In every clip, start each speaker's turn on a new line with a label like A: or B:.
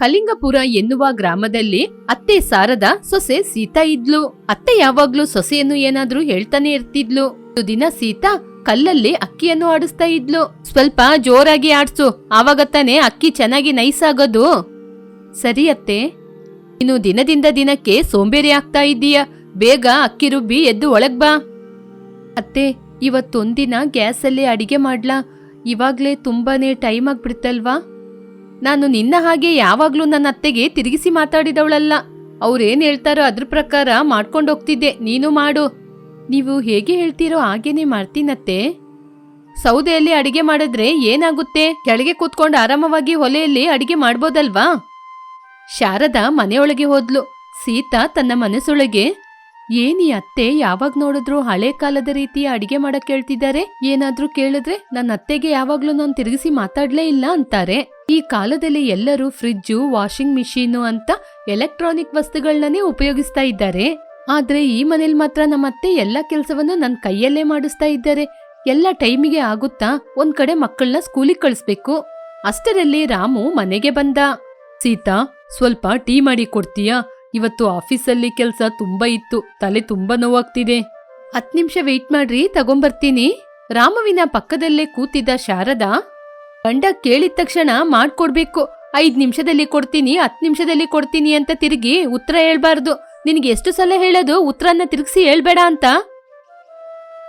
A: ಕಲಿಂಗಪುರ ಎನ್ನುವ ಗ್ರಾಮದಲ್ಲಿ ಅತ್ತೆ ಸಾರದ ಸೊಸೆ ಸೀತಾ ಇದ್ಲು. ಅತ್ತೆ ಯಾವಾಗ್ಲೂ ಸೊಸೆಯನ್ನು ಏನಾದ್ರೂ ಹೇಳ್ತಾನೆ ಇರ್ತಿದ್ಲು. ದಿನ ಸೀತಾ ಕಲ್ಲಲ್ಲಿ ಅಕ್ಕಿಯನ್ನು ಆಡಿಸ್ತಾ ಇದ್ಲು. ಸ್ವಲ್ಪ ಜೋರಾಗಿ ಆಡ್ಸು, ಆವಾಗ ತಾನೆ ಅಕ್ಕಿ ಚೆನ್ನಾಗಿ ನೈಸ್ ಆಗೋದು. ಸರಿ ಅತ್ತೆ ನೀನು ದಿನದಿಂದ ದಿನಕ್ಕೆ ಸೋಂಬೇರಿ ಆಗ್ತಾ ಇದ್ದೀಯ. ಬೇಗ ಅಕ್ಕಿ ರುಬ್ಬಿ ಎದ್ದು ಒಳಗ್ ಬಾ. ಅತ್ತೆ, ಇವತ್ತೊಂದಿನ ಗ್ಯಾಸಲ್ಲಿ ಅಡಿಗೆ ಮಾಡ್ಲಾ? ಇವಾಗ್ಲೇ ತುಂಬಾನೇ ಟೈಮ್ ಆಗ್ಬಿಡ್ತಲ್ವಾ? ನಾನು ನಿನ್ನ ಹಾಗೆ ಯಾವಾಗ್ಲೂ ನನ್ನ ಅತ್ತೆಗೆ ತಿರುಗಿಸಿ ಮಾತಾಡಿದವಳಲ್ಲ. ಅವ್ರೇನ್ ಹೇಳ್ತಾರೋ ಅದ್ರ ಪ್ರಕಾರ ಮಾಡ್ಕೊಂಡೋಗ್ತಿದ್ದೆ. ನೀನು ಮಾಡು. ನೀವು ಹೇಗೆ ಹೇಳ್ತೀರೋ ಹಾಗೇನೆ ಮಾಡ್ತೀನತ್ತೆ. ಸೌದೆಯಲ್ಲಿ ಅಡಿಗೆ ಮಾಡಿದ್ರೆ ಏನಾಗುತ್ತೆ? ಕೆಳಗೆ ಕೂತ್ಕೊಂಡು ಆರಾಮವಾಗಿ ಒಲೆಯಲ್ಲಿ ಅಡಿಗೆ ಮಾಡ್ಬೋದಲ್ವಾ? ಶಾರದಾ ಮನೆಯೊಳಗೆ ಹೋದ್ಲು. ಸೀತಾ ತನ್ನ ಮನಸ್ಸೊಳಗೆ, ಏನಿ ಅತ್ತೆ ಯಾವಾಗ ನೋಡಿದ್ರು ಹಳೆ ಕಾಲದ ರೀತಿಯ ಅಡಿಗೆ ಮಾಡಕ್ ಹೇಳ್ತಿದ್ದಾರೆ ಏನಾದ್ರೂ ಕೇಳಿದ್ರೆ ನನ್ನ ಅತ್ತೆಗೆ ಯಾವಾಗ್ಲೂ ನಾನು ತಿರುಗಿಸಿ ಮಾತಾಡ್ಲೇ ಇಲ್ಲ ಅಂತಾರೆ. ಈ ಕಾಲದಲ್ಲಿ ಎಲ್ಲರೂ ಫ್ರಿಜ್ಜು ವಾಷಿಂಗ್ ಮಿಷಿನು ಅಂತ ಎಲೆಕ್ಟ್ರಾನಿಕ್ ವಸ್ತುಗಳನ್ನೇ ಉಪಯೋಗಿಸ್ತಾ ಇದ್ದಾರೆ. ಆದ್ರೆ ಈ ಮನೇಲಿ ಮಾತ್ರ ನಮ್ಮ ಅತ್ತೆ ಎಲ್ಲ ಕೆಲಸವನ್ನು ನನ್ನ ಕೈಯಲ್ಲೇ ಮಾಡಿಸ್ತಾ ಇದ್ದಾರೆ. ಎಲ್ಲ ಟೈಮಿಗೆ ಆಗುತ್ತಾ ಒಂದ್ ಕಡೆ ಮಕ್ಕಳನ್ನ ಸ್ಕೂಲಿಗೆ ಕಳಿಸ್ಬೇಕು. ಅಷ್ಟರಲ್ಲಿ ರಾಮು ಮನೆಗೆ ಬಂದ. ಸೀತಾ, ಸ್ವಲ್ಪ ಟೀ ಮಾಡಿ ಕೊಡ್ತೀಯಾ? ಇವತ್ತು ಆಫೀಸಲ್ಲಿ ಕೆಲಸ ತುಂಬಾ ಇತ್ತು, ತಲೆ ತುಂಬಾ ನೋವಾಗ್ತಿದೆ. ಹತ್ತು ನಿಮಿಷ ವೆಯ್ಟ್ ಮಾಡ್ರಿ, ತಗೊಂಬರ್ತೀನಿ. ರಾಮುವಿನ ಪಕ್ಕದಲ್ಲೇ ಕೂತಿದ್ದ ಶಾರದಾ ಗಂಡ ಕೇಳಿದ ತಕ್ಷಣ ಮಾಡ್ಕೊಡ್ಬೇಕು. ಐದ್ ನಿಮಿಷದಲ್ಲಿ ಕೊಡ್ತೀನಿ ಹತ್ ನಿಮಿಷದಲ್ಲಿ ಕೊಡ್ತೀನಿ ಅಂತ ತಿರುಗಿ ಉತ್ತರ ಹೇಳ್ಬಾರ್ದು. ನಿನಗೆ ಎಷ್ಟು ಸಲ ಹೇಳೋದು ಉತ್ತರನ್ನ ತಿರುಗಿಸಿ ಹೇಳ್ಬೇಡ ಅಂತ?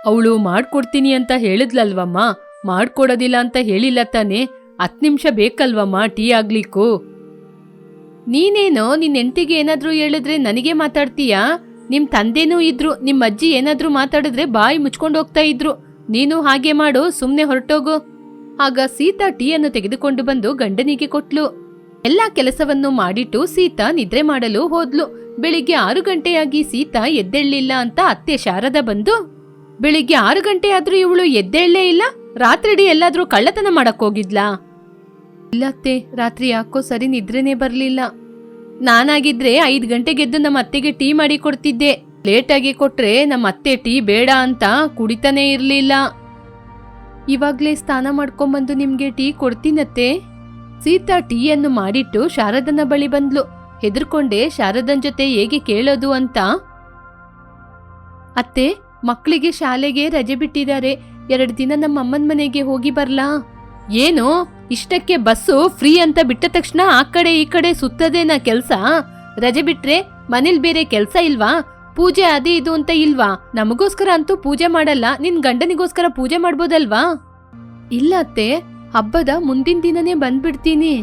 A: ಅವಳು ಮಾಡ್ಕೊಡ್ತೀನಿ ಅಂತ ಹೇಳಿದ್ಲಲ್ವಮ್ಮ. ಮಾಡ್ಕೊಡೋದಿಲ್ಲ ಅಂತ ಹೇಳಿಲ್ಲ ತಾನೆ. ಹತ್ ನಿಮಿಷ ಬೇಕಲ್ವಮ್ಮ ಟೀ ಆಗ್ಲಿಕ್ಕೂ? ನೀನೇನೋ ನಿನ್ ಹೆಂಡತಿಗೆ ಏನಾದ್ರೂ ಹೇಳಿದ್ರೆ ನನಗೆ ಮಾತಾಡ್ತೀಯಾ? ನಿಮ್ ತಂದೆನೂ ಇದ್ರು ನಿಮ್ಮ ಅಜ್ಜಿ ಏನಾದ್ರೂ ಮಾತಾಡಿದ್ರೆ ಬಾಯಿ ಮುಚ್ಕೊಂಡು ಹೋಗ್ತಾ ಇದ್ರು. ನೀನು ಹಾಗೆ ಮಾಡು, ಸುಮ್ನೆ ಹೊರಟೋಗು. ಆಗ ಸೀತಾ ಟೀಯನ್ನು ತೆಗೆದುಕೊಂಡು ಬಂದು ಗಂಡನಿಗೆ ಕೊಟ್ಲು. ಎಲ್ಲಾ ಕೆಲಸವನ್ನು ಮಾಡಿಟ್ಟು ಸೀತಾ ನಿದ್ರೆ ಮಾಡಲು ಹೋದ್ಲು. ಬೆಳಿಗ್ಗೆ ಆರು ಗಂಟೆಯಾಗಿ ಸೀತಾ ಎದ್ದೇಳಲಿಲ್ಲ ಅಂತ ಅತ್ತೆ ಶಾರದ ಬಂದು, ಬೆಳಿಗ್ಗೆ ಆರು ಗಂಟೆ ಆದ್ರೂ ಇವಳು ಎದ್ದೇಳಲೇ ಇಲ್ಲ? ರಾತ್ರಿಡಿ ಎಲ್ಲಾದ್ರೂ ಕಳ್ಳತನ ಮಾಡಕ್ ಹೋಗಿದ್ಲಾ? ಇಲ್ಲ ಅತ್ತೆ, ರಾತ್ರಿ ಯಾಕೋ ಸರಿ ನಿದ್ರೆನೇ ಬರ್ಲಿಲ್ಲ. ನಾನಾಗಿದ್ರೆ ಐದು ಗಂಟೆಗೆದ್ದು ನಮ್ಮ ಅತ್ತೆಗೆ ಟೀ ಮಾಡಿ ಕೊಡ್ತಿದ್ದೆ. ಲೇಟಾಗಿ ಕೊಟ್ರೆ ನಮ್ಮ ಅತ್ತೆ ಟೀ ಬೇಡ ಅಂತ ಕುಡಿತಾನೇ ಇರ್ಲಿಲ್ಲ. ಇವಾಗ್ಲೇ ಸ್ನಾನ ಮಾಡ್ಕೊಂಬಂದು ನಿಮ್ಗೆ ಟೀ ಕೊಡ್ತೀನತ್ತೆ? ಸೀತಾ ಟೀಯನ್ನು ಮಾಡಿಟ್ಟು ಶಾರದನ ಬಳಿ ಬಂದ್ಲು. ಹೆದರ್ಕೊಂಡೆ ಶಾರದನ್ ಜೊತೆ ಹೇಗೆ ಕೇಳೋದು ಅಂತ. ಅತ್ತೆ ಮಕ್ಕಳಿಗೆ ಶಾಲೆಗೆ ರಜೆ ಬಿಟ್ಟಿದ್ದಾರೆ. ಎರಡು ದಿನ ನಮ್ಮ ಅಮ್ಮನ ಮನೆಗೆ ಹೋಗಿ ಬರ್ಲಾ? ಏನು? ಇಷ್ಟಕ್ಕೆ ಬಸ್ಸು ಫ್ರೀ ಅಂತ ಬಿಟ್ಟ ತಕ್ಷಣ ಆ ಕಡೆ ಈ ಕಡೆ ಸುತ್ತದೇನಾ ಕೆಲ್ಸ? ರಜೆ ಬಿಟ್ರೆ ಮನೇಲಿ ಬೇರೆ ಕೆಲ್ಸ ಇಲ್ವಾ? ಪೂಜೆ ಅದೇ ಇದು ಅಂತ ಇಲ್ವಾ? ನಮಗೋಸ್ಕರ ಅಂತೂ ಪೂಜೆ ಮಾಡಲ್ಲ, ನಿನ್ ಗಂಡನಿಗೋಸ್ಕರ ಪೂಜೆ ಮಾಡ್ಬೋದಲ್ವಾ? ಇಲ್ಲ ಅತ್ತೆ, ಹಬ್ಬದ ಮುಂದಿನ ದಿನನೇ ಬಂದ್ಬಿಡ್ತೀನಿ.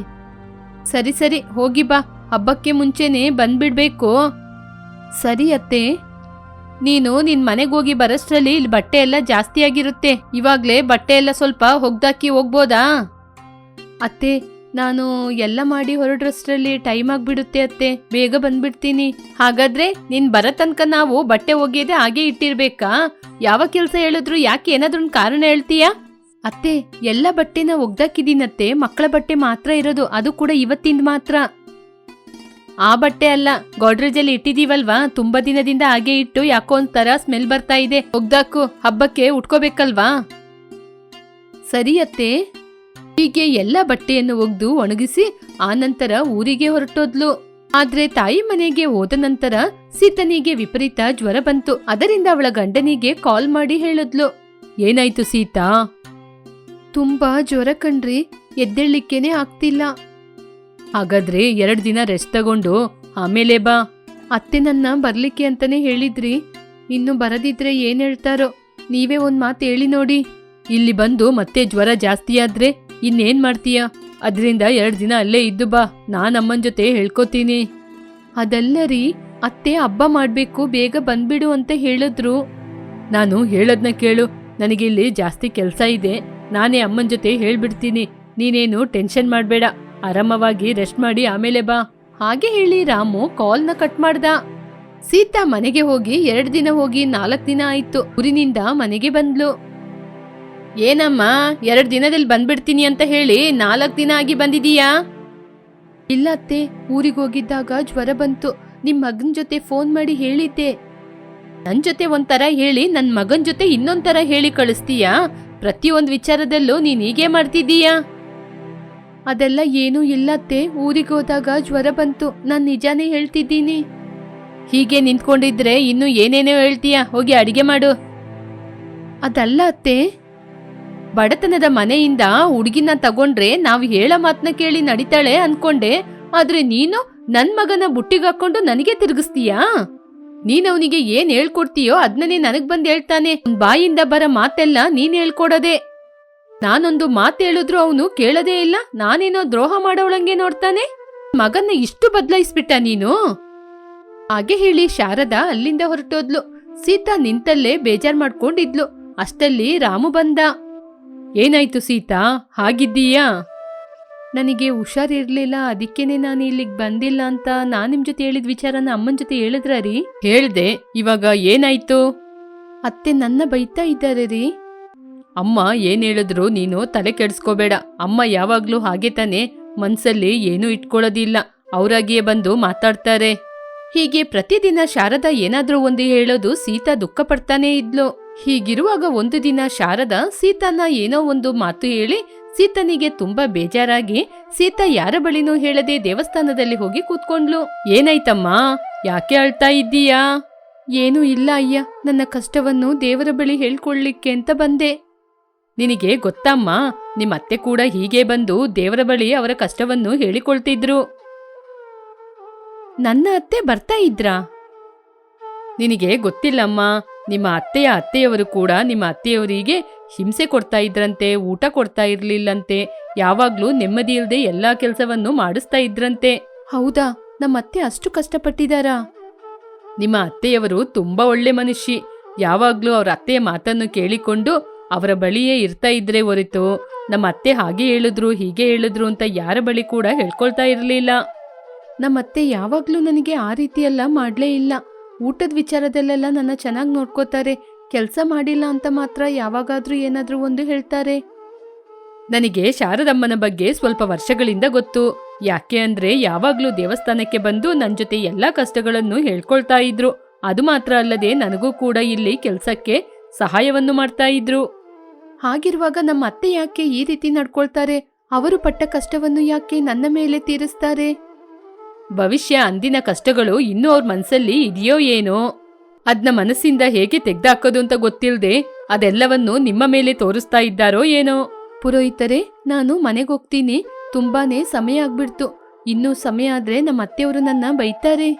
A: ಸರಿ ಸರಿ, ಹೋಗಿ ಬಾ, ಹಬ್ಬಕ್ಕೆ ಮುಂಚೆನೆ ಬಂದ್ಬಿಡ್ಬೇಕು. ಸರಿ ಅತ್ತೆ. ನೀನು ನಿನ್ ಮನೆಗೆ ಹೋಗಿ ಬರೋಷ್ಟ್ರಲ್ಲಿ ಇಲ್ಲಿ ಬಟ್ಟೆ ಎಲ್ಲ ಜಾಸ್ತಿ ಆಗಿರುತ್ತೆ. ಇವಾಗ್ಲೇ ಬಟ್ಟೆ ಎಲ್ಲ ಸ್ವಲ್ಪ ಹೊಗ್ದಾಕಿ ಹೋಗ್ಬೋದಾ? ಅತ್ತೆ ನಾನು ಎಲ್ಲ ಮಾಡಿ ಹೊರಡ್ರಷ್ಟರಲ್ಲಿ ಟೈಮ್ ಆಗ್ಬಿಡುತ್ತೆ ಅತ್ತೆ. ಬೇಗ ಬಂದ್ಬಿಡ್ತೀನಿ. ಹಾಗಾದ್ರೆ ನಿನ್ ಬರೋ ತನಕ ನಾವು ಬಟ್ಟೆ ಒಗೆಯದೆ ಹಾಗೆ ಇಟ್ಟಿರ್ಬೇಕಾ? ಯಾವ ಕೆಲಸ ಹೇಳಿದ್ರು ಯಾಕೆ ಏನಾದ್ರೂ ಕಾರಣ ಹೇಳ್ತೀಯಾ? ಅತ್ತೆ, ಎಲ್ಲ ಬಟ್ಟೆನ ಒಗ್ದಾಕಿದೀನತ್ತೆ ಮಕ್ಕಳ ಬಟ್ಟೆ ಮಾತ್ರ ಇರೋದು. ಅದು ಕೂಡ ಇವತ್ತಿಂದ ಮಾತ್ರ. ಆ ಬಟ್ಟೆ ಅಲ್ಲ, ಗೋಡ್ರೇಜಲ್ಲಿ ಇಟ್ಟಿದೀವಲ್ವಾ? ತುಂಬಾ ದಿನದಿಂದ ಹಾಗೆ ಇಟ್ಟು ಯಾಕೋ ಒಂಥರ ಸ್ಮೆಲ್ ಬರ್ತಾ ಇದೆ. ಒಗ್ದಾಕು, ಹಬ್ಬಕ್ಕೆ ಉಟ್ಕೋಬೇಕಲ್ವಾ? ಸರಿ ಅತ್ತೆ. ಹೀಗೆ ಎಲ್ಲ ಬಟ್ಟೆಯನ್ನು ಒಗ್ದು ಒಣಗಿಸಿ ಆನಂತರ ಊರಿಗೆ ಹೊರಟೋದ್ಲು. ಆದ್ರೆ ತಾಯಿ ಮನೆಗೆ ಹೋದ ನಂತರ ಸೀತನಿಗೆ ವಿಪರೀತ ಜ್ವರ ಬಂತು. ಅದರಿಂದ ಅವಳ ಗಂಡನಿಗೆ ಕಾಲ್ ಮಾಡಿ ಹೇಳಿದ್ಲು. ಏನಾಯ್ತು ಸೀತಾ? ತುಂಬಾ ಜ್ವರ ಕಣ್ರಿ ಎದ್ದೇಳಿಕ್ಕೇನೆ ಆಗ್ತಿಲ್ಲ. ಹಾಗಾದ್ರೆ ಎರಡು ದಿನ ರೆಸ್ಟ್ ತಗೊಂಡು ಆಮೇಲೆ ಬಾ. ಅತ್ತೆ ನನ್ನ ಬರ್ಲಿಕ್ಕೆ ಅಂತಾನೆ ಹೇಳಿದ್ರಿ. ಇನ್ನು ಬರದಿದ್ರೆ ಏನ್ ಹೇಳ್ತಾರೋ? ನೀವೇ ಒಂದ್ ಮಾತು ಹೇಳಿ ನೋಡಿ. ಇಲ್ಲಿ ಬಂದು ಮತ್ತೆ ಜ್ವರ ಜಾಸ್ತಿ ಆದ್ರೆ ಇನ್ನೇನ್ ಮಾಡ್ತೀಯ? ಅದರಿಂದ ಎರಡು ದಿನ ಅಲ್ಲೇ ಇದ್ದು ಬಾ. ನಾನ್ ಅಮ್ಮನ್ ಜೊತೆ ಹೇಳ್ಕೊತೀನಿ. ಅದಲ್ಲ ರೀ, ಅತ್ತೆ ಹಬ್ಬ ಮಾಡಬೇಕು, ಬೇಗ ಬಂದ್ಬಿಡು ಅಂತ ಹೇಳಿದ್ರು. ನಾನು ಹೇಳದ್ನ ಕೇಳು. ನನಗಿಲ್ಲಿ ಜಾಸ್ತಿ ಕೆಲಸ ಇದೆ. ನಾನೇ ಅಮ್ಮನ ಜೊತೆ ಹೇಳ್ಬಿಡ್ತೀನಿ. ನೀನೇನು ಟೆನ್ಷನ್ ಮಾಡಬೇಡ. ಆರಾಮವಾಗಿ ರೆಸ್ಟ್ ಮಾಡಿ ಆಮೇಲೆ ಬಾ. ಹಾಗೆ ಹೇಳಿ ರಾಮು ಕಾಲ್ನ ಕಟ್ ಮಾಡ್ದ. ಸೀತಾ ಮನೆಗೆ ಹೋಗಿ ಎರಡು ದಿನ ಹೋಗಿ ನಾಲ್ಕು ದಿನ ಆಯ್ತು. ಊರಿನಿಂದ ಮನೆಗೆ ಬಂದ್ಲು. ಏನಮ್ಮ, ಎರಡು ದಿನದಲ್ಲಿ ಬಂದ್ಬಿಡ್ತೀನಿ ಅಂತ ಹೇಳಿ ನಾಲ್ಕು ದಿನ ಆಗಿ ಬಂದಿದೀಯಾ? ಇಲ್ಲ ಅತ್ತೆ, ಊರಿಗೆ ಹೋಗಿದ್ದಾಗ ಜ್ವರ ಬಂತು. ನಿಮ್ಮ ಮಗನ ಜೊತೆ ಫೋನ್ ಮಾಡಿ ಹೇಳಿದ್ದೆ. ನನ್ನ ಜೊತೆ ಒಂಥರ ಹೇಳಿ ನನ್ನ ಮಗನ ಜೊತೆ ಇನ್ನೊಂಥರ ಹೇಳಿ ಕಳಿಸ್ತೀಯಾ? ಪ್ರತಿಯೊಂದು ವಿಚಾರದಲ್ಲೂ ನೀನು ಹೀಗೆ ಮಾಡ್ತಿದ್ದೀಯಾ? ಅದೆಲ್ಲ ಏನೂ ಇಲ್ಲತ್ತೆ ಊರಿಗೆ ಹೋದಾಗ ಜ್ವರ ಬಂತು. ನಾನು ನಿಜಾನೇ ಹೇಳ್ತಿದ್ದೀನಿ. ಹೀಗೆ ನಿಂತ್ಕೊಂಡಿದ್ರೆ ಇನ್ನು ಏನೇನೋ ಹೇಳ್ತೀಯಾ? ಹೋಗಿ ಅಡಿಗೆ ಮಾಡು. ಅದಲ್ಲ ಅತ್ತೆ ಬಡತನದ ಮನೆಯಿಂದ ಹುಡುಗಿನ ತಗೊಂಡ್ರೆ ನಾವು ಹೇಳೋ ಮಾತನ್ನ ಕೇಳಿ ನಡೀತಾಳೆ ಅನ್ಕೊಂಡೆ, ಆದ್ರೆ ನೀನು ನನ್ ಮಗನ ಬುಟ್ಟಿಗಾಕೊಂಡು ನನಗೆ ತಿರುಗಿಸ್ತೀಯಾ? ನೀನ್ ಅವನಿಗೆ ಏನ್ ಹೇಳ್ಕೊಡ್ತೀಯೋ ಅದ್ನೇ ನನಗ್ ಬಂದ್ ಹೇಳ್ತಾನೆ. ಬಾಯಿಂದ ಬರ ಮಾತೆಲ್ಲ ನೀನ್ ಹೇಳ್ಕೊಡದೆ. ನಾನೊಂದು ಮಾತು ಹೇಳಿದ್ರು ಅವನು ಕೇಳದೇ ಇಲ್ಲ, ನಾನೇನೋ ದ್ರೋಹ ಮಾಡೋಳಂಗೆ ನೋಡ್ತಾನೆ. ಮಗನ್ನ ಇಷ್ಟು ಬದಲಾಯಿಸ್ಬಿಟ್ಟ ನೀನು? ಹಾಗೆ ಹೇಳಿ ಶಾರದಾ ಅಲ್ಲಿಂದ ಹೊರಟೋದ್ಲು. ಸೀತಾ ನಿಂತಲ್ಲೇ ಬೇಜಾರ್ ಮಾಡ್ಕೊಂಡಿದ್ಲು. ಅಷ್ಟಲ್ಲಿ ರಾಮು ಬಂದ. ಏನಾಯ್ತು ಸೀತಾ? ಹಾಗಿದ್ದೀಯಾ? ನನಗೆ ಹುಷಾರಿರಲಿಲ್ಲ ಅದಕ್ಕೇನೆ ನಾನು ಇಲ್ಲಿಗೆ ಬಂದಿಲ್ಲ ಅಂತ ನಾನು ನಿಮ್ಮ ಜೊತೆ ಹೇಳಿದ ವಿಚಾರನ ಅಮ್ಮನ ಜೊತೆ ಹೇಳಿದ್ರ ರೀ? ಹೇಳ್ದೆ, ಇವಾಗ ಏನಾಯ್ತು? ಅತ್ತೆ ನನ್ನ ಬೈತಾ ಇದ್ದಾರೆ ರೀ. ಅಮ್ಮ ಏನು ಹೇಳಿದ್ರು ನೀನು ತಲೆ ಕೆಡಿಸ್ಕೋಬೇಡ. ಅಮ್ಮ ಯಾವಾಗಲೂ ಹಾಗೆ ತಾನೆ ಮನಸ್ಸಲ್ಲಿ ಏನೂ ಇಟ್ಕೊಳ್ಳೋದಿಲ್ಲ. ಅವರಾಗಿಯೇ ಬಂದು ಮಾತಾಡ್ತಾರೆ. ಹೀಗೆ ಪ್ರತಿದಿನ ಶಾರದಾ ಏನಾದರೂ ಒಂದು ಹೇಳೋದು ಸೀತಾ ದುಃಖ ಪಡ್ತಾನೇ ಇದ್ಲು. ಹೀಗಿರುವಾಗ ಒಂದು ದಿನ ಶಾರದಾ, ಸೀತನ ಏನೋ ಒಂದು ಮಾತು ಹೇಳಿ ಸೀತನಿಗೆ ತುಂಬಾ ಬೇಜಾರಾಗಿ ಸೀತಾ ಯಾರ ಬಳಿನೂ ಹೇಳದೆ ದೇವಸ್ಥಾನದಲ್ಲಿ ಹೋಗಿ ಕೂತ್ಕೊಂಡ್ಲು. ಏನಾಯ್ತಮ್ಮ? ಯಾಕೆ ಅಳ್ತಾ ಇದ್ದೀಯಾ? ಏನೂ ಇಲ್ಲ ಅಯ್ಯ, ನನ್ನ ಕಷ್ಟವನ್ನು ದೇವರ ಬಳಿ ಹೇಳ್ಕೊಳ್ಳಿಕ್ಕೆ ಅಂತ ಬಂದೆ. ನಿನಗೆ ಗೊತ್ತಮ್ಮ ನಿಮ್ಮ ಅತ್ತೆ ಕೂಡ ಹೀಗೆ ಬಂದು ದೇವರ ಬಳಿ ಅವರ ಕಷ್ಟವನ್ನು ಹೇಳಿಕೊಳ್ತಿದ್ರು. ನನ್ನ ಅತ್ತೆ ಬರ್ತಾ ಇದ್ರಾ? ನಿನಗೆ ಗೊತ್ತಿಲ್ಲಮ್ಮ ನಿಮ್ಮ ಅತ್ತೆಯ ಅತ್ತೆಯವರು ಕೂಡ ನಿಮ್ಮ ಅತ್ತೆಯವರಿಗೆ ಹಿಂಸೆ ಕೊಡ್ತಾ ಇದ್ರಂತೆ ಊಟ ಕೊಡ್ತಾ ಇರ್ಲಿಲ್ಲಂತೆ ಯಾವಾಗ್ಲೂ ನೆಮ್ಮದಿ ಇಲ್ಲದೆ ಎಲ್ಲಾ ಕೆಲಸವನ್ನು ಮಾಡಿಸ್ತಾ ಇದ್ರಂತೆ. ಹೌದಾ? ನಮ್ಮ ಅತ್ತೆ ಅಷ್ಟು ಕಷ್ಟಪಟ್ಟಿದಾರಾ ನಿಮ್ಮ ಅತ್ತೆಯವರು ತುಂಬಾ ಒಳ್ಳೆ ಮನುಷ್ಯ. ಯಾವಾಗ್ಲೂ ಅವ್ರ ಅತ್ತೆಯ ಮಾತನ್ನು ಕೇಳಿಕೊಂಡು ಅವರ ಬಳಿಯೇ ಇರ್ತಾ ಇದ್ರೆ ಹೊರತು ನಮ್ಮ ಅತ್ತೆ ಹಾಗೆ ಹೇಳಿದ್ರು ಹೀಗೆ ಹೇಳಿದ್ರು ಅಂತ ಯಾರ ಬಳಿ ಕೂಡ ಹೇಳ್ಕೊಳ್ತಾ ಇರಲಿಲ್ಲ. ನಮ್ಮತ್ತೆ ಯಾವಾಗ್ಲೂ ನನಗೆ ಆ ರೀತಿಯೆಲ್ಲ ಮಾಡ್ಲೇ ಇಲ್ಲ. ಊಟದ ವಿಚಾರದಲ್ಲೆಲ್ಲ ನನ್ನ ಚೆನ್ನಾಗಿ ನೋಡ್ಕೋತಾರೆ. ಕೆಲಸ ಮಾಡಿಲ್ಲ ಅಂತ ಮಾತ್ರ ಯಾವಾಗಾದ್ರೂ ಏನಾದರೂ ಒಂದು ಹೇಳ್ತಾರೆ. ನನಗೆ ಶಾರದಮ್ಮನ ಬಗ್ಗೆ ಸ್ವಲ್ಪ ವರ್ಷಗಳಿಂದ ಗೊತ್ತು. ಯಾಕೆ ಅಂದ್ರೆ ಯಾವಾಗಲೂ ದೇವಸ್ಥಾನಕ್ಕೆ ಬಂದು ನನ್ನ ಜೊತೆ ಎಲ್ಲಾ ಕಷ್ಟಗಳನ್ನು ಹೇಳ್ಕೊಳ್ತಾ ಇದ್ರು. ಅದು ಮಾತ್ರ ಅಲ್ಲದೆ ನನಗೂ ಕೂಡ ಇಲ್ಲಿ ಕೆಲಸಕ್ಕೆ ಸಹಾಯವನ್ನು ಮಾಡ್ತಾ ಇದ್ರು. ಹಾಗಿರುವಾಗ ನಮ್ಮ ಅತ್ತೆ ಯಾಕೆ ಈ ರೀತಿ ನಡ್ಕೊಳ್ತಾರೆ? ಅವರು ಪಟ್ಟ ಕಷ್ಟವನ್ನು ಯಾಕೆ ನನ್ನ ಮೇಲೆ ತೀರಿಸ್ತಾರೆ? ಭವಿಷ್ಯ ಅಂದಿನ ಕಷ್ಟಗಳು ಇನ್ನೂ ಅವ್ರ ಮನ್ಸಲ್ಲಿ ಇದೆಯೋ ಏನೋ? ಅದ್ನ ಮನಸ್ಸಿಂದ ಹೇಗೆ ತೆಗ್ದಾಕೋದು ಅಂತ ಗೊತ್ತಿಲ್ಲದೆ ಅದೆಲ್ಲವನ್ನು ನಿಮ್ಮ ಮೇಲೆ ತೋರಿಸ್ತಾ ಇದ್ದಾರೋ ಏನೋ? ಪುರೋಹಿತರೆ, ನಾನು ಮನೆಗೆ ಹೋಗ್ತೀನಿ. ತುಂಬಾನೇ ಸಮಯ ಆಗ್ಬಿಡ್ತು. ಇನ್ನೂ ಸಮಯ ಆದ್ರೆ ನಮ್ಮ ಅತ್ತೆಯವರು ನನ್ನ ಬೈತಾರೆ.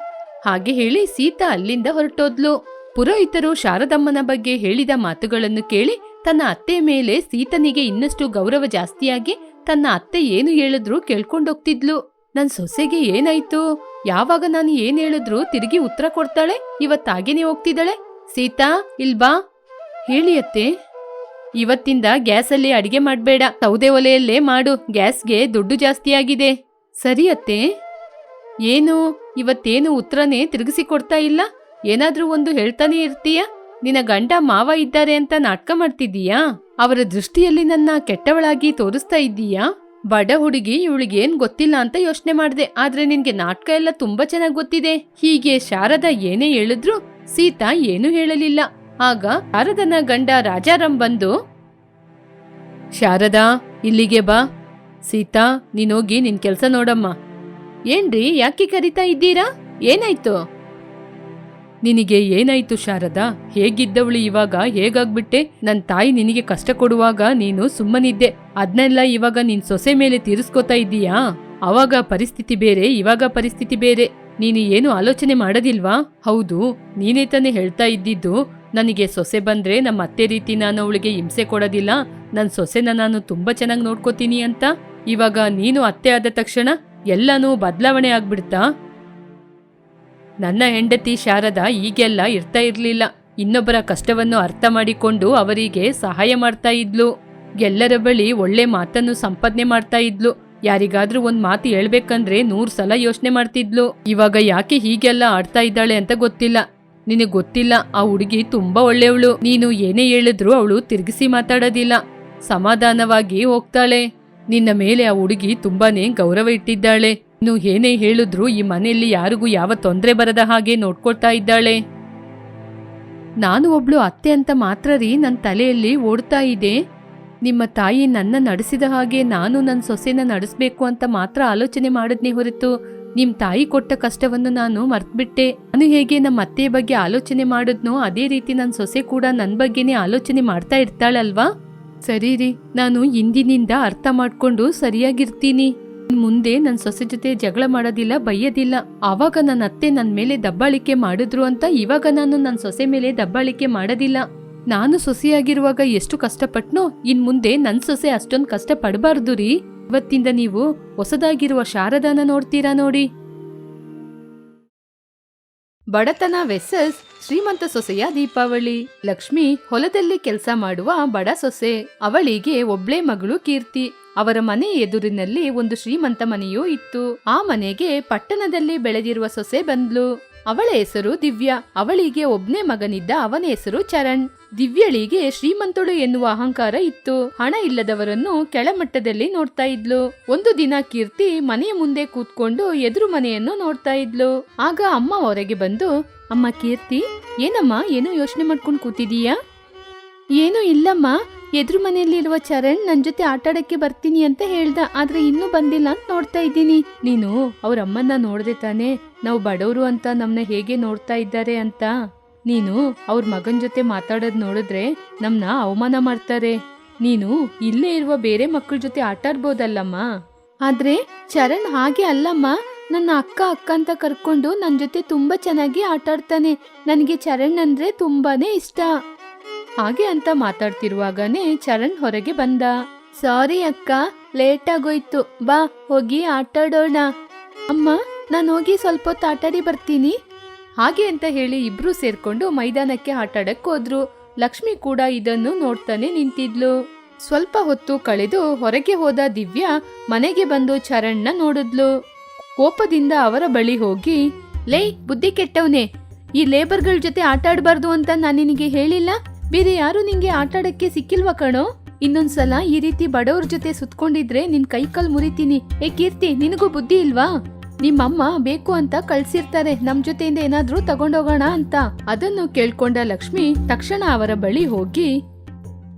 A: ಹಾಗೆ ಹೇಳಿ ಸೀತಾ ಅಲ್ಲಿಂದ ಹೊರಟೋದ್ಲು. ಪುರೋಹಿತರು ಶಾರದಮ್ಮನ ಬಗ್ಗೆ ಹೇಳಿದ ಮಾತುಗಳನ್ನು ಕೇಳಿ ತನ್ನ ಅತ್ತೆ ಮೇಲೆ ಸೀತನಿಗೆ ಇನ್ನಷ್ಟು ಗೌರವ ಜಾಸ್ತಿಯಾಗಿ ತನ್ನ ಅತ್ತೆ ಏನು ಹೇಳಿದ್ರು ಕೇಳ್ಕೊಂಡೋಗ್ತಿದ್ಲು. ನನ್ ಸೊಸೆಗೆ ಏನಾಯ್ತು? ಯಾವಾಗ ನಾನು ಏನ್ ಹೇಳಿದ್ರು ತಿರುಗಿ ಉತ್ತರ ಕೊಡ್ತಾಳೆ? ಇವತ್ತಾಗೇನೆ ಹೋಗ್ತಿದ್ದಾಳೆ? ಸೀತಾ ಇಲ್ಬಾ ಹೇಳಿ ಅತ್ತೆ. ಇವತ್ತಿಂದ ಗ್ಯಾಸಲ್ಲಿ ಅಡಿಗೆ ಮಾಡ್ಬೇಡ. ಸೌದೆ ಒಲೆಯಲ್ಲೇ ಮಾಡು. ಗ್ಯಾಸ್ಗೆ ದುಡ್ಡು ಜಾಸ್ತಿ ಆಗಿದೆ. ಸರಿ ಅತ್ತೆ. ಏನು? ಇವತ್ತೇನು ಉತ್ತರನೇ ತಿರುಗಿಸಿ ಕೊಡ್ತಾ ಇಲ್ಲ? ಏನಾದ್ರೂ ಒಂದು ಹೇಳ್ತಾನೆ ಇರ್ತೀಯ? ನಿನ್ನ ಗಂಡ ಮಾವ ಇದ್ದಾರೆ ಅಂತ ನಾಟಕ ಮಾಡ್ತಿದ್ದೀಯಾ? ಅವರ ದೃಷ್ಟಿಯಲ್ಲಿ ನನ್ನ ಕೆಟ್ಟವಳಾಗಿ ತೋರಿಸ್ತಾ ಇದ್ದೀಯಾ? ಬಡ ಹುಡುಗಿ ಇವಳಿಗೇನ್ ಗೊತ್ತಿಲ್ಲ ಅಂತ ಯೋಚನೆ ಮಾಡಿದೆ, ಆದ್ರೆ ನಿನ್ಗೆ ನಾಟಕ ಎಲ್ಲ ತುಂಬಾ ಚೆನ್ನಾಗಿ ಗೊತ್ತಿದೆ. ಹೀಗೆ ಶಾರದಾ ಏನೇ ಹೇಳಿದ್ರು ಸೀತಾ ಏನೂ ಹೇಳಲಿಲ್ಲ. ಆಗ ಶಾರದನ ಗಂಡ ರಾಜಾರಾಮ್ ಬಂದು, ಶಾರದಾ, ಇಲ್ಲಿಗೆ ಬಾ. ಸೀತಾ ನೀನೋಗಿ ನಿನ್ ಕೆಲ್ಸ ನೋಡಮ್ಮ. ಏನ್ರಿ, ಯಾಕೆ ಕರಿತಾ ಇದ್ದೀರಾ? ಏನಾಯ್ತು? ನಿನಗೆ ಏನಾಯ್ತು ಶಾರದಾ? ಹೇಗಿದ್ದವಳು ಇವಾಗ? ಹೇಗಾಗ್ಬಿಟ್ಟೆ? ನನ್ ತಾಯಿ ನಿನಗೆ ಕಷ್ಟ ಕೊಡುವಾಗ ನೀನು ಸುಮ್ಮನಿದ್ದೆ. ಅದ್ನೆಲ್ಲ ಇವಾಗ ನಿನ್ ಸೊಸೆ ಮೇಲೆ ತೀರಿಸ್ಕೋತಾ ಇದ್ದೀಯಾ? ಅವಾಗ ಪರಿಸ್ಥಿತಿ ಬೇರೆ, ಇವಾಗ ಪರಿಸ್ಥಿತಿ ಬೇರೆ. ನೀನು ಏನು ಆಲೋಚನೆ ಮಾಡೋದಿಲ್ವಾ? ಹೌದು, ನೀನೇ ತಾನೇ ಹೇಳ್ತಾ ಇದ್ದಿದ್ದು. ನನಗೆ ಸೊಸೆ ಬಂದ್ರೆ ನಮ್ಮ ಅತ್ತೆ ರೀತಿ ನಾನು ಅವಳಿಗೆ ಹಿಂಸೆ ಕೊಡೋದಿಲ್ಲ. ನನ್ನ ಸೊಸೆನ ನಾನು ತುಂಬಾ ಚೆನ್ನಾಗಿ ನೋಡ್ಕೋತೀನಿ ಅಂತ. ಇವಾಗ ನೀನು ಅತ್ತೆ ಆದ ತಕ್ಷಣ ಎಲ್ಲನೂ ಬದಲಾವಣೆ ಆಗ್ಬಿಡ್ತಾ? ನನ್ನ ಹೆಂಡತಿ ಶಾರದಾ ಈಗೆಲ್ಲ ಇರ್ತಾ ಇರ್ಲಿಲ್ಲ. ಇನ್ನೊಬ್ಬರ ಕಷ್ಟವನ್ನು ಅರ್ಥ ಮಾಡಿಕೊಂಡು ಅವರಿಗೆ ಸಹಾಯ ಮಾಡ್ತಾ ಇದ್ಲು. ಎಲ್ಲರ ಬಳಿ ಒಳ್ಳೆ ಮಾತನ್ನು ಸಂಪಾದನೆ ಮಾಡ್ತಾ ಇದ್ಲು. ಯಾರಿಗಾದ್ರೂ ಒಂದ್ ಮಾತು ಹೇಳ್ಬೇಕಂದ್ರೆ ನೂರು ಸಲ ಯೋಚನೆ ಮಾಡ್ತಿದ್ಲು. ಇವಾಗ ಯಾಕೆ ಹೀಗೆಲ್ಲ ಆಡ್ತಾ ಇದ್ದಾಳೆ ಅಂತ ಗೊತ್ತಿಲ್ಲ. ನಿನಗೆ ಗೊತ್ತಿಲ್ಲ, ಆ ಹುಡುಗಿ ತುಂಬಾ ಒಳ್ಳೆಯವಳು. ನೀನು ಏನೇ ಹೇಳಿದ್ರು ಅವಳು ತಿರುಗಿಸಿ ಮಾತಾಡೋದಿಲ್ಲ. ಸಮಾಧಾನವಾಗಿ ಹೋಗ್ತಾಳೆ. ನಿನ್ನ ಮೇಲೆ ಆ ಹುಡುಗಿ ತುಂಬಾನೇ ಗೌರವ ಇಟ್ಟಿದ್ದಾಳೆ. ನೀನು ಏನೇ ಹೇಳಿದ್ರು ಈ ಮನೆಯಲ್ಲಿ ಯಾರಿಗೂ ಯಾವ ತೊಂದರೆ ಬರದ ಹಾಗೆ ನೋಡ್ಕೊಳ್ತಾ ಇದ್ದಾಳೆ. ನಾನು ಒಬ್ಳು ಅತ್ತೆ ಅಂತ ಮಾತ್ರ ರೀ ನನ್ನ ತಲೆಯಲ್ಲಿ ಓಡ್ತಾ ಇದೆ. ನಿಮ್ಮ ತಾಯಿ ನನ್ನ ನಡೆಸಿದ ಹಾಗೆ ನಾನು ನನ್ನ ಸೊಸೆನ ನಡೆಸಬೇಕು ಅಂತ ಮಾತ್ರ ಆಲೋಚನೆ ಮಾಡಿದ್ನೇ ಹೊರತು ನಿಮ್ಮ ತಾಯಿ ಕೊಟ್ಟ ಕಷ್ಟವನ್ನು ನಾನು ಮರ್ತ್ಬಿಟ್ಟೆ. ನಾನು ಹೇಗೆ ನಮ್ಮ ಅತ್ತೆಯ ಬಗ್ಗೆ ಆಲೋಚನೆ ಮಾಡಿದ್ನೋ ಅದೇ ರೀತಿ ನನ್ನ ಸೊಸೆ ಕೂಡ ನನ್ನ ಬಗ್ಗೆನೇ ಆಲೋಚನೆ ಮಾಡ್ತಾ ಇರ್ತಾಳಲ್ವಾ? ಸರಿ ರೀ, ನಾನು ಇಂದಿನಿಂದ ಅರ್ಥ ಮಾಡ್ಕೊಂಡು ಸರಿಯಾಗಿರ್ತೀನಿ. ಮುಂದೆ ನನ್ನ ಸೊಸೆ ಜೊತೆ ಜಗಳ ಮಾಡೋದಿಲ್ಲ, ಬೈಯೋದಿಲ್ಲ. ಆವಾಗ ನನ್ನ ಅತ್ತೆ ನನ್ನ ಮೇಲೆ ದಬ್ಬಾಳಿಕೆ ಮಾಡಿದ್ರು ಅಂತ ಇವಾಗ ನಾನು ನನ್ನ ಸೊಸೆ ಮೇಲೆ ದಬ್ಬಾಳಿಕೆ ಮಾಡೋದಿಲ್ಲ. ನಾನು ಸೊಸೆಯಾಗಿರುವಾಗ ಎಷ್ಟು ಕಷ್ಟಪಟ್ನೋ, ಇನ್ ಮುಂದೆ ನನ್ನ ಸೊಸೆ ಅಷ್ಟೊಂದು ಕಷ್ಟ ಪಡಬಾರ್ದು ರೀ. ಇವತ್ತಿಂದ ನೀವು ಹೊಸದಾಗಿರುವ ಶಾರದಾನ ನೋಡ್ತೀರಾ ನೋಡಿ. ಬಡತನ ವೆಸ್ಸಸ್ ಶ್ರೀಮಂತ ಸೊಸೆಯ ದೀಪಾವಳಿ. ಲಕ್ಷ್ಮಿ ಹೊಲದಲ್ಲಿ ಕೆಲಸ ಮಾಡುವ ಬಡ ಸೊಸೆ. ಅವಳಿಗೆ ಒಬ್ಳೆ ಮಗಳು ಕೀರ್ತಿ. ಅವರ ಮನೆ ಎದುರಿನಲ್ಲಿ ಒಂದು ಶ್ರೀಮಂತ ಮನೆಯೂ ಇತ್ತು. ಆ ಮನೆಗೆ ಪಟ್ಟಣದಲ್ಲಿ ಬೆಳೆದಿರುವ ಸೊಸೆ ಬಂದ್ಲು. ಅವಳ ಹೆಸರು ದಿವ್ಯ. ಅವಳಿಗೆ ಒಬ್ನೇ ಮಗನಿದ್ದ ಅವನ ಹೆಸರು ಚರಣ್. ದಿವ್ಯಳಿಗೆ ಶ್ರೀಮಂತಳು ಎನ್ನುವ ಅಹಂಕಾರ ಇತ್ತು. ಹಣ ಇಲ್ಲದವರನ್ನು ಕೆಳಮಟ್ಟದಲ್ಲಿ ನೋಡ್ತಾ ಇದ್ಲು. ಒಂದು ದಿನ ಕೀರ್ತಿ ಮನೆಯ ಮುಂದೆ ಕೂತ್ಕೊಂಡು ಎದುರು ಮನೆಯನ್ನು ನೋಡ್ತಾ ಇದ್ಲು. ಆಗ ಅಮ್ಮ ಹೊರಗೆ ಬಂದು, ಅಮ್ಮ ಕೀರ್ತಿ, ಏನಮ್ಮ, ಏನೋ ಯೋಚನೆ ಮಾಡ್ಕೊಂಡು ಕೂತಿದೀಯಾ? ಏನೂ ಇಲ್ಲಮ್ಮ. ಎದುರು ಮನೆಯಲ್ಲಿರುವ ಚರಣ್ ನನ್ನ ಜೊತೆ ಆಟಾಡಕ್ಕೆ ಬರ್ತೀನಿ ಅಂತ ಹೇಳ್ದ, ಆದ್ರೆ ಇನ್ನೂ ಬಂದಿಲ್ಲ ಅಂತ ನೋಡ್ತಾ ಇದ್ದೀನಿ. ನೀನು ಅವ್ರ ಅಮ್ಮನ್ನ ನೋಡ್ದೆ ತಾನೆ, ನಾವು ಬಡವರು ಅಂತ ನಮ್ನ ಹೇಗೆ ನೋಡ್ತಾ ಇದ್ದಾರೆ ಅಂತ. ನೀನು ಅವ್ರ ಮಗನ ಜೊತೆ ಮಾತಾಡೋದ್ ನೋಡಿದ್ರೆ ನಮ್ನ ಅವಮಾನ ಮಾಡ್ತಾರೆ. ನೀನು ಇಲ್ಲೇ ಇರುವ ಬೇರೆ ಮಕ್ಕಳ ಜೊತೆ ಆಟಾಡ್ಬೋದಲ್ಲಮ್ಮ. ಆದ್ರೆ ಚರಣ್ ಹಾಗೆ ಅಲ್ಲಮ್ಮ, ನನ್ನ ಅಕ್ಕ ಅಕ್ಕ ಅಂತ ಕರ್ಕೊಂಡು ನನ್ನ ಜೊತೆ ತುಂಬಾ ಚೆನ್ನಾಗಿ ಆಟಾಡ್ತಾನೆ. ನನಗೆ ಚರಣ್ ಅಂದ್ರೆ ತುಂಬಾನೇ ಇಷ್ಟ. ಹಾಗೆ ಅಂತ ಮಾತಾಡ್ತಿರುವಾಗನೇ ಚರಣ್ ಹೊರಗೆ ಬಂದ. ಸಾರಿ ಅಕ್ಕ ಲೇಟ್ ಆಗೋಯ್ತು ಬಾ, ಹೋಗಿ ಆಟಾಡೋಣ. ಅಮ್ಮ, ನಾನು ಹೋಗಿ ಸ್ವಲ್ಪ ಹೊತ್ತು ಆಟಾಡಿ ಬರ್ತೀನಿ. ಹಾಗೆ ಅಂತ ಹೇಳಿ ಇಬ್ರು ಸೇರ್ಕೊಂಡು ಮೈದಾನಕ್ಕೆ ಆಟಾಡಕ್ ಹೋದ್ರು. ಲಕ್ಷ್ಮಿ ಕೂಡ ಇದನ್ನು ನೋಡ್ತಾನೆ ನಿಂತಿದ್ಲು. ಸ್ವಲ್ಪ ಹೊತ್ತು ಕಳೆದು ಹೊರಗೆ ಹೋದ ದಿವ್ಯಾ ಮನೆಗೆ ಬಂದು ಚರಣ್ನ ನೋಡಿದ್ಲು. ಕೋಪದಿಂದ ಅವರ ಬಳಿ ಹೋಗಿ, ಲೇ, ಬುದ್ಧಿ ಕೆಟ್ಟವನೇ, ಈ ಲೇಬರ್ಗಳ ಜೊತೆ ಆಟಾಡಬಾರ್ದು ಅಂತ ನಾನು ನಿನಗೆ ಹೇಳಿಲ್ಲ? ಬೇರೆ ಯಾರು ನಿಂಗೆ ಆಟಾಡಕ್ಕೆ ಸಿಕ್ಕಿಲ್ವಾ ಕಣೋ? ಇನ್ನೊಂದ್ಸಲ ಈ ರೀತಿ ಬಡವ್ರ ಜೊತೆ ಸುತ್ಕೊಂಡಿದ್ರೆ ನಿನ್ ಕೈ ಕಲ್ ಮುರಿತೀನಿ. ಏ ಕೀರ್ತಿ, ನಿನಗೂ ಬುದ್ಧಿ ಇಲ್ವಾ? ನಿಮ್ಮಮ್ಮ ಬೇಕು ಅಂತ ಕಳ್ಸಿರ್ತಾರೆ, ನಮ್ ಜೊತೆಯಿಂದ ಏನಾದ್ರೂ ತಗೊಂಡೋಗೋಣ ಅಂತ. ಅದನ್ನು ಕೇಳ್ಕೊಂಡ ಲಕ್ಷ್ಮಿ ತಕ್ಷಣ ಅವರ ಬಳಿ ಹೋಗಿ,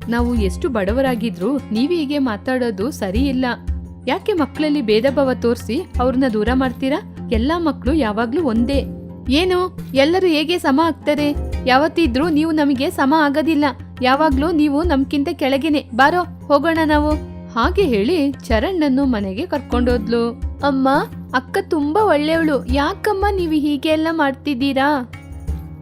A: ನಾವು ಎಷ್ಟು ಬಡವರಾಗಿದ್ರು ನೀವು ಹೀಗೆ ಮಾತಾಡೋದು ಸರಿ ಇಲ್ಲ. ಯಾಕೆ ಮಕ್ಕಳಲ್ಲಿ ಭೇದ ಭಾವ ತೋರಿಸಿ ಅವ್ರನ್ನ ದೂರ ಮಾಡ್ತೀರಾ? ಎಲ್ಲಾ ಮಕ್ಕಳು ಯಾವಾಗ್ಲೂ ಒಂದೇ. ಏನು? ಎಲ್ಲರೂ ಹೇಗೆ ಸಮ ಆಗ್ತಾರೆ? ಯಾವತ್ತಿದ್ರೂ ನೀವು ನಮಗೆ ಸಮ ಆಗೋದಿಲ್ಲ. ಯಾವಾಗ್ಲೂ ನೀವು ನಮ್ಕಿಂತ ಕೆಳಗೇನೆ. ಬಾರೋ, ಹೋಗೋಣ ನಾವು. ಹಾಗೆ ಹೇಳಿ ಚರಣ್ಣನ್ನು ಮನೆಗೆ ಕರ್ಕೊಂಡೋದ್ಲು. ಅಮ್ಮ, ಅಕ್ಕ ತುಂಬಾ ಒಳ್ಳೆಯವಳು. ಯಾಕಮ್ಮ ನೀವು ಹೀಗೆ ಎಲ್ಲ ಮಾಡ್ತಿದ್ದೀರಾ?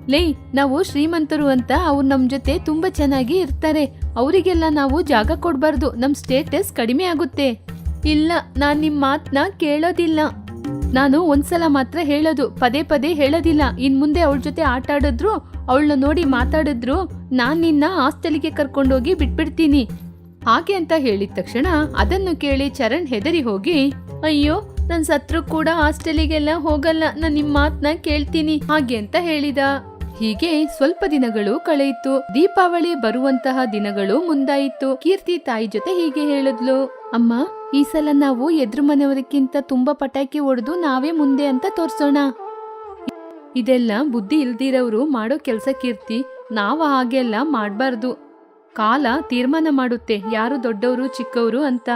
A: ಲೇ, ನಾವು ಶ್ರೀಮಂತರು ಅಂತ ಅವ್ರು ನಮ್ ಜೊತೆ ತುಂಬಾ ಚೆನ್ನಾಗಿ ಇರ್ತಾರೆ. ಅವರಿಗೆಲ್ಲ ನಾವು ಜಾಗ ಕೊಡ್ಬಾರ್ದು. ನಮ್ ಸ್ಟೇಟಸ್ ಕಡಿಮೆ ಆಗುತ್ತೆ. ಇಲ್ಲ, ನಾನ್ ನಿಮ್ ಮಾತನ್ನ ಕೇಳೋದಿಲ್ಲ. ನಾನು ಒಂದ್ಸಲ ಮಾತ್ರ ಹೇಳೋದು, ಪದೇ ಪದೇ ಹೇಳೋದಿಲ್ಲ. ಇನ್ ಮುಂದೆ ಅವಳ ಜೊತೆ ಆಟ ಆಡಿದ್ರು ಅವಳನ್ನ ನೋಡಿ ಮಾತಾಡಿದ್ರು, ನಾನ್ ನಿನ್ನ ಹಾಸ್ಟೆಲ್ಗೆ ಕರ್ಕೊಂಡೋಗಿ ಬಿಟ್ಬಿಡ್ತೀನಿ. ಹಾಗೆ ಅಂತ ಹೇಳಿದ ತಕ್ಷಣ ಅದನ್ನು ಕೇಳಿ ಚರಣ್ ಹೆದರಿ ಹೋಗಿ, ಅಯ್ಯೋ, ನನ್ ಸತ್ರು ಕೂಡ ಹಾಸ್ಟೆಲಿಗೆಲ್ಲ ಹೋಗಲ್ಲ, ನಾನ್ ನಿಮ್ ಮಾತ್ನ ಕೇಳ್ತೀನಿ. ಹಾಗೆ ಅಂತ ಹೇಳಿದ. ಹೀಗೆ ಸ್ವಲ್ಪ ದಿನಗಳು ಕಳೆಯಿತು. ದೀಪಾವಳಿ ಬರುವಂತಹ ದಿನಗಳು ಮುಂದಾಯಿತು. ಕೀರ್ತಿ ತಾಯಿ ಜೊತೆ ಹೀಗೆ ಹೇಳಿದ್ಲು, ಅಮ್ಮ ಈ ಸಲ ನಾವು ಎದುರು ಮನೆಯವರಿಗಿಂತ ತುಂಬಾ ಪಟಾಕಿ ಹೊಡೆದು ನಾವೇ ಮುಂದೆ ಅಂತ ತೋರಿಸೋಣ. ಇದೆಲ್ಲ ಬುದ್ಧಿ ಇಲ್ದಿರೋರು ಮಾಡೋ ಕೆಲಸ ಕೀರ್ತಿ, ನಾವು ಹಾಗೆಲ್ಲ ಮಾಡಬಾರ್ದು. ಕಾಲ ತೀರ್ಮಾನ ಮಾಡುತ್ತೆ, ಯಾರು ದೊಡ್ಡವರು, ಚಿಕ್ಕವರು ಅಂತ.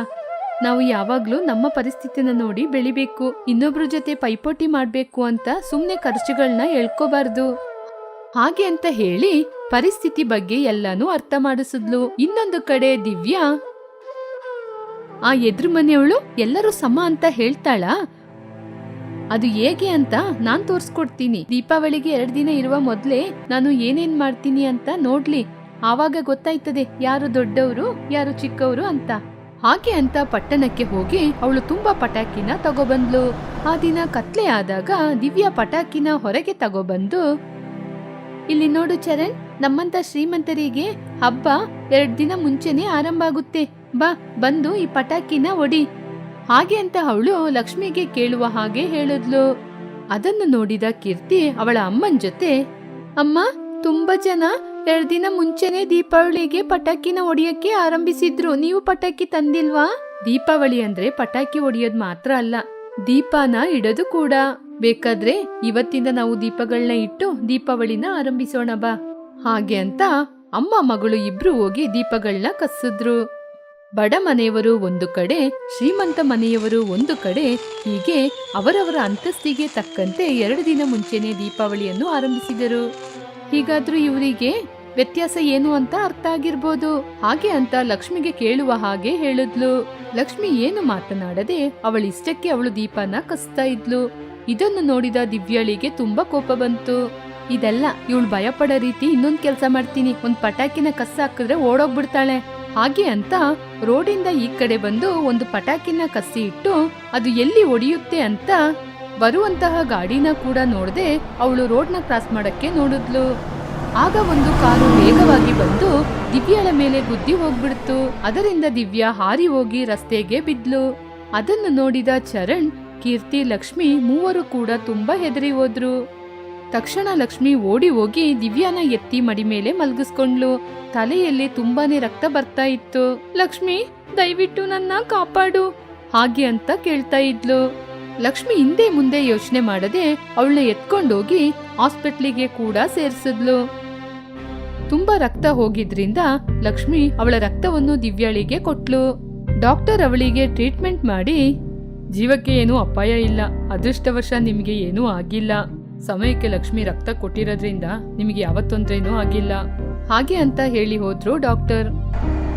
A: ನಾವು ಯಾವಾಗ್ಲೂ ನಮ್ಮ ಪರಿಸ್ಥಿತಿನ ನೋಡಿ ಬೆಳಿಬೇಕು, ಇನ್ನೊಬ್ರ ಜೊತೆ ಪೈಪೋಟಿ ಮಾಡ್ಬೇಕು ಅಂತ ಸುಮ್ನೆ ಖರ್ಚುಗಳನ್ನ ಹೇಳ್ಕೋಬಾರ್ದು. ಹಾಗೆ ಅಂತ ಹೇಳಿ ಪರಿಸ್ಥಿತಿ ಬಗ್ಗೆ ಎಲ್ಲಾನು ಅರ್ಥ ಮಾಡಿಸಿದ್ಲು. ಇನ್ನೊಂದು ಕಡೆ ದಿವ್ಯಾ ಆ ಎದುರು ಮನೆಯವಳು ಎಲ್ಲರೂ ಸಮ ಅಂತ ಹೇಳ್ತಾಳಾ. ಅದು ಹೇಗೆ ಅಂತ ನಾನ್ ತೋರ್ಸ್ಕೊಡ್ತೀನಿ. ದೀಪಾವಳಿಗೆ ಎರಡ್ ದಿನ ಇರುವ ಮೊದ್ಲೇ ನಾನು ಏನೇನ್ ಮಾಡ್ತೀನಿ ಅಂತ ನೋಡ್ಲಿ. ಆವಾಗ ಗೊತ್ತಾಯ್ತದೆ ಯಾರು ದೊಡ್ಡವರು, ಯಾರು ಚಿಕ್ಕವರು ಅಂತ. ಹಾಗೆ ಅಂತ ಪಟ್ಟಣಕ್ಕೆ ಹೋಗಿ ಅವಳು ತುಂಬಾ ಪಟಾಕಿನ ತಗೊಬಂದ್ಲು. ಆ ದಿನ ಕತ್ಲೆ ಆದಾಗ ದಿವ್ಯ ಪಟಾಕಿನ ಹೊರಗೆ ತಗೊಬಂದು, ಇಲ್ಲಿ ನೋಡು ಚರಣ್, ನಮ್ಮಂತ ಶ್ರೀಮಂತರಿಗೆ ಹಬ್ಬ ಎರಡ್ ದಿನ ಮುಂಚೆನೆ ಆರಂಭ ಆಗುತ್ತೆ. ಬಾ, ಬಂದು ಈ ಪಟಾಕಿನ ಒಡಿ. ಹಾಗೆ ಅಂತ ಅವಳು ಲಕ್ಷ್ಮಿಗೆ ಕೇಳುವ ಹಾಗೆ ಹೇಳಿದ್ಲು. ಅದನ್ನು ನೋಡಿದ ಕೀರ್ತಿ ಅವಳ ಅಮ್ಮನ ಜೊತೆ, ಅಮ್ಮ, ತುಂಬಾ ಜನ ಎರಡು ದಿನ ಮುಂಚೆನೆ ದೀಪಾವಳಿಗೆ ಪಟಾಕಿನ ಒಡಿಯಕ್ಕೆ ಆರಂಭಿಸಿದ್ರು. ನೀವು ಪಟಾಕಿ ತಂದಿಲ್ವಾ? ದೀಪಾವಳಿ ಅಂದ್ರೆ ಪಟಾಕಿ ಹೊಡೆಯೋದು ಮಾತ್ರ ಅಲ್ಲ, ದೀಪಾನ ಇಡೋದು ಕೂಡ. ಬೇಕಾದ್ರೆ ಇವತ್ತಿಂದ ನಾವು ದೀಪಗಳನ್ನ ಇಟ್ಟು ದೀಪಾವಳಿನ ಆರಂಭಿಸೋಣ ಬಾ. ಹಾಗೆ ಅಂತ ಅಮ್ಮ ಮಗಳು ಇಬ್ರು ಹೋಗಿ ದೀಪಗಳನ್ನ ಕಸಿದ್ರು ಬಡ ಮನೆಯವರು ಒಂದು ಕಡೆ, ಶ್ರೀಮಂತ ಮನೆಯವರು ಒಂದು ಕಡೆ, ಹೀಗೆ ಅವರವರ ಅಂತಸ್ತಿಗೆ ತಕ್ಕಂತೆ ಎರಡು ದಿನ ಮುಂಚೆನೆ ದೀಪಾವಳಿಯನ್ನು ಆರಂಭಿಸಿದರು. ಹೀಗಾದ್ರೂ ಇವರಿಗೆ ವ್ಯತ್ಯಾಸ ಏನು ಅಂತ ಅರ್ಥ ಆಗಿರ್ಬೋದು. ಹಾಗೆ ಅಂತ ಲಕ್ಷ್ಮಿಗೆ ಕೇಳುವ ಹಾಗೆ ಹೇಳಿದ್ಲು. ಲಕ್ಷ್ಮಿ ಏನು ಮಾತನಾಡದೆ ಅವಳ ಇಷ್ಟಕ್ಕೆ ಅವಳು ದೀಪನ ಕಸ್ತಾ ಇದ್ಲು. ಇದನ್ನು ನೋಡಿದ ದಿವ್ಯಾಳಿಗೆ ತುಂಬಾ ಕೋಪ ಬಂತು. ಇದೆಲ್ಲ, ಇವಳು ಭಯ ಪಡೋ ರೀತಿ ಇನ್ನೊಂದ್ ಕೆಲಸ ಮಾಡ್ತೀನಿ. ಒಂದ್ ಪಟಾಕಿನ ಕಸ ಹಾಕಿದ್ರೆ ಓಡೋಗ್ಬಿಡ್ತಾಳೆ. ಹಾಗೆ ಅಂತ ರೋಡಿಂದ ಈ ಕಡೆ ಬಂದು ಒಂದು ಪಟಾಕಿನ ಕಸಿ ಇಟ್ಟು ಅದು ಎಲ್ಲಿ ಒಡೆಯುತ್ತೆ ಅಂತ ಬರುವಂತಹ ಗಾಡಿನ ಕೂಡ ನೋಡದೆ ಅವಳು ರೋಡ್ನ ಕ್ರಾಸ್ ಮಾಡಕ್ಕೆ ನೋಡಿದ್ಲು. ಆಗ ಒಂದು ಕಾರು ವೇಗವಾಗಿ ಬಂದು ದಿವ್ಯಾಳ ಮೇಲೆ ಗುದ್ದಿ ಹೋಗ್ಬಿಡ್ತು. ಅದರಿಂದ ದಿವ್ಯಾ ಹಾರಿ ಹೋಗಿ ರಸ್ತೆಗೆ ಬಿದ್ಲು. ಅದನ್ನು ನೋಡಿದ ಚರಣ್, ಕೀರ್ತಿ, ಲಕ್ಷ್ಮಿ ಮೂವರು ಕೂಡ ತುಂಬಾ ಹೆದರಿ ಹೋದ್ರು. ತಕ್ಷಣ ಲಕ್ಷ್ಮಿ ಓಡಿ ಹೋಗಿ ದಿವ್ಯಾನ ಎತ್ತಿ ಮಡಿ ಮೇಲೆ ಮಲಗಿಸ್ಕೊಂಡ್ಲು ತಲೆಯಲ್ಲಿ ತುಂಬಾನೇ ರಕ್ತ ಬರ್ತಾ ಇತ್ತು. ಲಕ್ಷ್ಮಿ, ದಯವಿಟ್ಟು ನನ್ನ ಕಾಪಾಡು, ಹಾಗೆ ಅಂತ ಕೇಳ್ತಾ ಇದ್ಲು. ಲಕ್ಷ್ಮಿ ಹಿಂದೆ ಮುಂದೆ ಯೋಚನೆ ಮಾಡದೆ ಅವಳನ್ನ ಎತ್ಕೊಂಡೋಗಿ ಹಾಸ್ಪಿಟ್ಲಿಗೆ ಕೂಡ ಸೇರಿಸಿದ್ಲು. ತುಂಬಾ ರಕ್ತ ಹೋಗಿದ್ರಿಂದ ಲಕ್ಷ್ಮಿ ಅವಳ ರಕ್ತವನ್ನು ದಿವ್ಯಾಳಿಗೆ ಕೊಟ್ಲು. ಡಾಕ್ಟರ್ ಅವಳಿಗೆ ಟ್ರೀಟ್ಮೆಂಟ್ ಮಾಡಿ, ಜೀವಕ್ಕೆ ಏನೂ ಅಪಾಯ ಇಲ್ಲ, ಅದೃಷ್ಟವಶ ನಿಮಗೆ ಏನೂ ಆಗಿಲ್ಲ. ಸಮಯಕ್ಕೆ ಲಕ್ಷ್ಮಿ ರಕ್ತ ಕೊಟ್ಟಿರೋದ್ರಿಂದ ನಿಮಗೆ ಯಾವ ತೊಂದರೆನೂ ಆಗಿಲ್ಲ. ಹಾಗೆ ಅಂತ ಹೇಳಿ ಹೋದ್ರು ಡಾಕ್ಟರ್.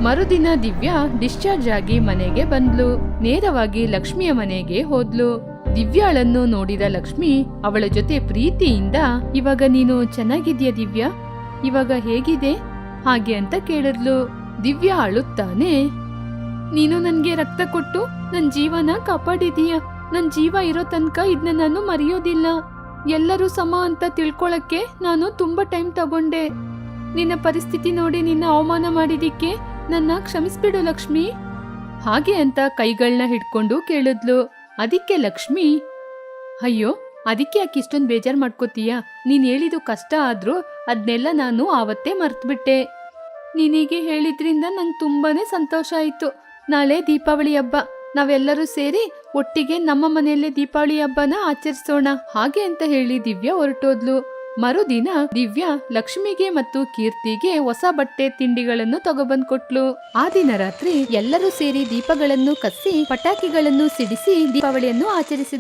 A: ಮರುದಿನ ದಿವ್ಯಾ ಡಿಸ್ಚಾರ್ಜ್ ಆಗಿ ಮನೆಗೆ ಬಂದ್ಲು. ನೇರವಾಗಿ ಲಕ್ಷ್ಮಿಯ ಮನೆಗೆ ಹೋದ್ಲು. ದಿವ್ಯಾಳನ್ನು ನೋಡಿದ ಲಕ್ಷ್ಮಿ ಅವಳ ಜೊತೆ ಪ್ರೀತಿಯಿಂದ, ಇವಾಗ ನೀನು ಚೆನ್ನಾಗಿದ್ಯಾ ದಿವ್ಯಾ? ಇವಾಗ ಹೇಗಿದೆ? ಹಾಗೆ ಅಂತ ಕೇಳಿದ್ಲು. ದಿವ್ಯಾ ಅಳುತ್ತಾನೆ, ನೀನು ನನ್ಗೆ ರಕ್ತ ಕೊಟ್ಟು ನನ್ನ ಜೀವನ ಕಾಪಾಡಿದೀಯ. ನನ್ ಜೀವ ಇರೋ ತನಕ ಇದನ್ನ ನಾನು ಮರೆಯೋದಿಲ್ಲ. ಎಲ್ಲರೂ ಸಮ ಅಂತ ತಿಳ್ಕೊಳಕ್ಕೆ ನಾನು ತುಂಬಾ ಟೈಮ್ ತಗೊಂಡೆ. ನಿನ್ನ ಪರಿಸ್ಥಿತಿ ನೋಡಿ ನಿನ್ನ ಅವಮಾನ ಮಾಡಿದಿಕ್ಕೆ ನನ್ನ ಕ್ಷಮಿಸ್ಬಿಡು ಲಕ್ಷ್ಮಿ. ಹಾಗೆ ಅಂತ ಕೈಗಳನ್ನ ಹಿಡ್ಕೊಂಡು ಕೇಳಿದ್ಲು. ಅದಕ್ಕೆ ಲಕ್ಷ್ಮಿ? ಅಯ್ಯೋ, ಅದಕ್ಕೆ ಯಾಕೆ ಇಷ್ಟೊಂದು ಬೇಜಾರು ಮಾಡ್ಕೋತೀಯ? ನೀನು ಹೇಳಿದ್ದು ಕಷ್ಟ ಆದರೂ ಅದನ್ನೆಲ್ಲ ನಾನು ಆವತ್ತೇ ಮರ್ತ್ಬಿಟ್ಟೆ. ನಿನಗೆ ಹೇಳಿದ್ರಿಂದ ನಂಗೆ ತುಂಬಾನೇ ಸಂತೋಷ ಆಯಿತು. ನಾಳೆ ದೀಪಾವಳಿ ಹಬ್ಬ. ನಾವೆಲ್ಲರೂ ಸೇರಿ ಒಟ್ಟಿಗೆ ನಮ್ಮ ಮನೆಯಲ್ಲೇ ದೀಪಾವಳಿ ಹಬ್ಬನ ಆಚರಿಸೋಣ. ಹಾಗೆ ಅಂತ ಹೇಳಿ ದಿವ್ಯಾ ಹೊರಟೋದ್ಲು. ಮರುದಿನ ದಿವ್ಯಾ ಲಕ್ಷ್ಮಿಗೆ ಮತ್ತು ಕೀರ್ತಿಗೆ ಹೊಸ ಬಟ್ಟೆ ತಿಂಡಿಗಳನ್ನು ತಗೊಬಂದ್ ಕೊಟ್ಲು ಆ ದಿನ ರಾತ್ರಿ ಎಲ್ಲರೂ ಸೇರಿ ದೀಪಗಳನ್ನು ಕಸಿ ಪಟಾಕಿಗಳನ್ನು ಸಿಡಿಸಿ ದೀಪಾವಳಿಯನ್ನು ಆಚರಿಸಿದ್ರು